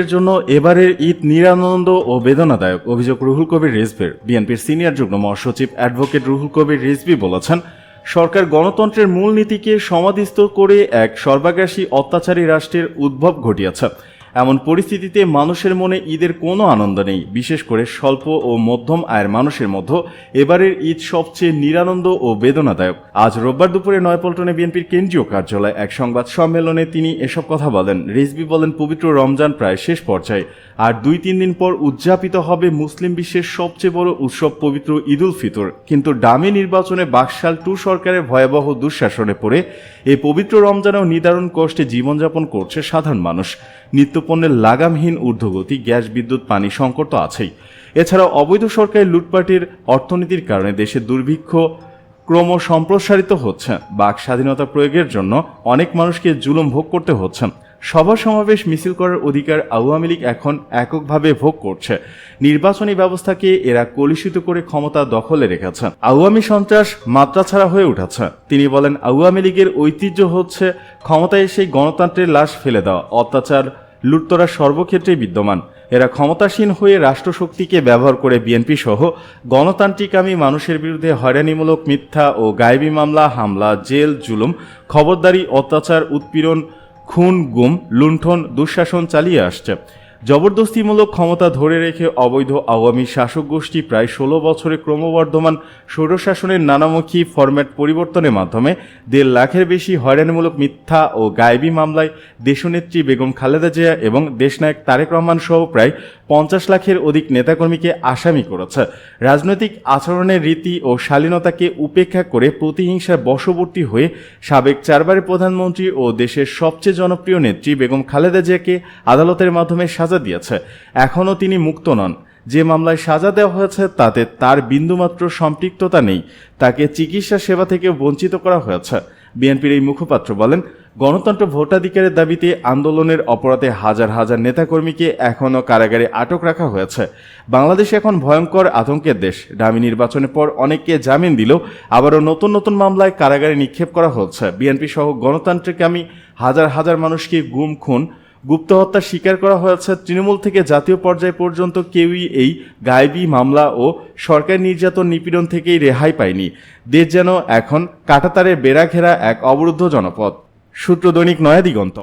এর জন্য এবারের ঈদ নিরানন্দ ও বেদনাদায়ক অভিযোগ রুহুল কবির রিজভির। বিএনপির সিনিয়র যুগ্ম মহাসচিব অ্যাডভোকেট রুহুল কবির রিজভি বলেছেন, সরকার গণতন্ত্রের মূলনীতিকে সমাধিস্থ করে এক সর্বাগ্রাসী অত্যাচারী রাষ্ট্রের উদ্ভব ঘটিয়েছে। এমন পরিস্থিতিতে মানুষের মনে ঈদের কোনো আনন্দ নেই। বিশেষ করে স্বল্প ও মধ্যম আয়ের মানুষের মধ্যে এবারের ঈদ সবচেয়ে নিরানন্দ ও বেদনাদায়ক। আজ রোববার দুপুরে নয়পল্টনে বিএনপির কেন্দ্রীয় কার্যালয়ে এক সংবাদ সম্মেলনে তিনি এসব কথা বলেন। রিজবি বলেন, পবিত্র রমজান প্রায় শেষ পর্যায়ে। আর দুই তিন দিন পর উদযাপিত হবে মুসলিম বিশ্বের সবচেয়ে বড় উৎসব পবিত্র ঈদুল ফিতর। কিন্তু ডামি নির্বাচনে বাকশাল টু সরকারের ভয়াবহ দুঃশাসনে পড়ে। এই পবিত্র রমজানেও নিদারুণ কষ্টে জীবনযাপন করছে সাধারণ মানুষ। নিত্যপণ্যের লাগামহীন ঊর্ধ্বগতি, গ্যাস, বিদ্যুৎ, পানি সংকট তো আছেই। এছাড়াও অবৈধ সরকারি লুটপাটের অর্থনীতির কারণে দেশে দুর্ভিক্ষ ক্রম সম্প্রসারিত হচ্ছে। বাক স্বাধীনতা প্রয়োগের জন্য অনেক মানুষকে জুলুম ভোগ করতে হচ্ছে। সভা সমাবেশ মিছিল করার অধিকার আওয়ামী লীগ এখন এককভাবে ভোগ করছে। নির্বাচনী ব্যবস্থাকে এরা কলুষিত করে ক্ষমতা দখলে রেখেছে। আওয়ামী সন্ত্রাস মাত্রা ছাড়া হয়ে উঠেছে। তিনি বলেন, আওয়ামী লীগের ঐতিহ্য হচ্ছে ক্ষমতায় এসে গণতন্ত্রের লাশ ফেলে দেওয়া, অত্যাচার লুটতরা সর্বক্ষেত্রেই বিদ্যমান। এরা ক্ষমতাসীন হয়ে রাষ্ট্রশক্তিকে ব্যবহার করে বিএনপি সহ গণতান্ত্রিকামী মানুষের বিরুদ্ধে হয়রানিমূলক মিথ্যা ও গায়েবী মামলা, হামলা, জেল, জুলুম, খবরদারি, অত্যাচার, উৎপীড়ন, খুন, গুম, লুণ্ঠন, দুঃশাসন চালিয়ে আসছে। জবরদস্তিমূলক ক্ষমতা ধরে রেখে অবৈধ আওয়ামী শাসক গোষ্ঠী প্রায় ষোলো বছরে ক্রমবর্ধমান স্বৈরশাসনের নানামুখী ফরম্যাট পরিবর্তনের মাধ্যমে দেড় লাখের বেশি হয়রানিমূলক মিথ্যা ও গায়েবী মামলায় দেশনেত্রী বেগম খালেদা জিয়া এবং দেশনায়ক তারেক রহমান সহ প্রায় পঞ্চাশ লাখের অধিক নেতাকর্মীকে আসামি করেছে। রাজনৈতিক আচরণের রীতি ও শালীনতাকে উপেক্ষা করে প্রতিহিংসার বশবর্তী হয়ে সাবেক চারবারের প্রধানমন্ত্রী ও দেশের সবচেয়ে জনপ্রিয় নেত্রী বেগম খালেদা জিয়াকে আদালতের মাধ্যমে সাজা দিয়েছে। এখনও তিনি মুক্ত নন। যে মামলায় সাজা দেওয়া হয়েছে, তাতে তার বিন্দুমাত্র সম্পৃক্ততা নেই। তাকে চিকিৎসা সেবা থেকে বঞ্চিত করা হয়েছে। বিএনপির এই মুখপাত্র বলেন গণতন্ত্র ভোটাধিকারের দাবিতে আন্দোলনের অপরাধে হাজার হাজার নেতাকর্মীকে এখনও কারাগারে আটক রাখা হয়েছে। বাংলাদেশ এখন ভয়ঙ্কর আতঙ্কের দেশ। ডামি নির্বাচনের পর অনেককে জামিন দিলেও আবারও নতুন নতুন মামলায় কারাগারে নিক্ষেপ করা হচ্ছে। বিএনপি সহ গণতান্ত্রিকামী হাজার হাজার মানুষকে গুম, খুন, গুপ্ত হত্যা স্বীকার করা হয়েছে। তৃণমূল থেকে জাতীয় পর্যায় পর্যন্ত কেউই এই গায়েবী মামলা ও সরকার নির্যাতন নিপীড়ন থেকেই রেহাই পায়নি। দেশ যেন এখন কাটাতারের বেড়া ঘেরা এক অবরুদ্ধ জনপদ। সূত্র দৈনিক নয়া দিগন্ত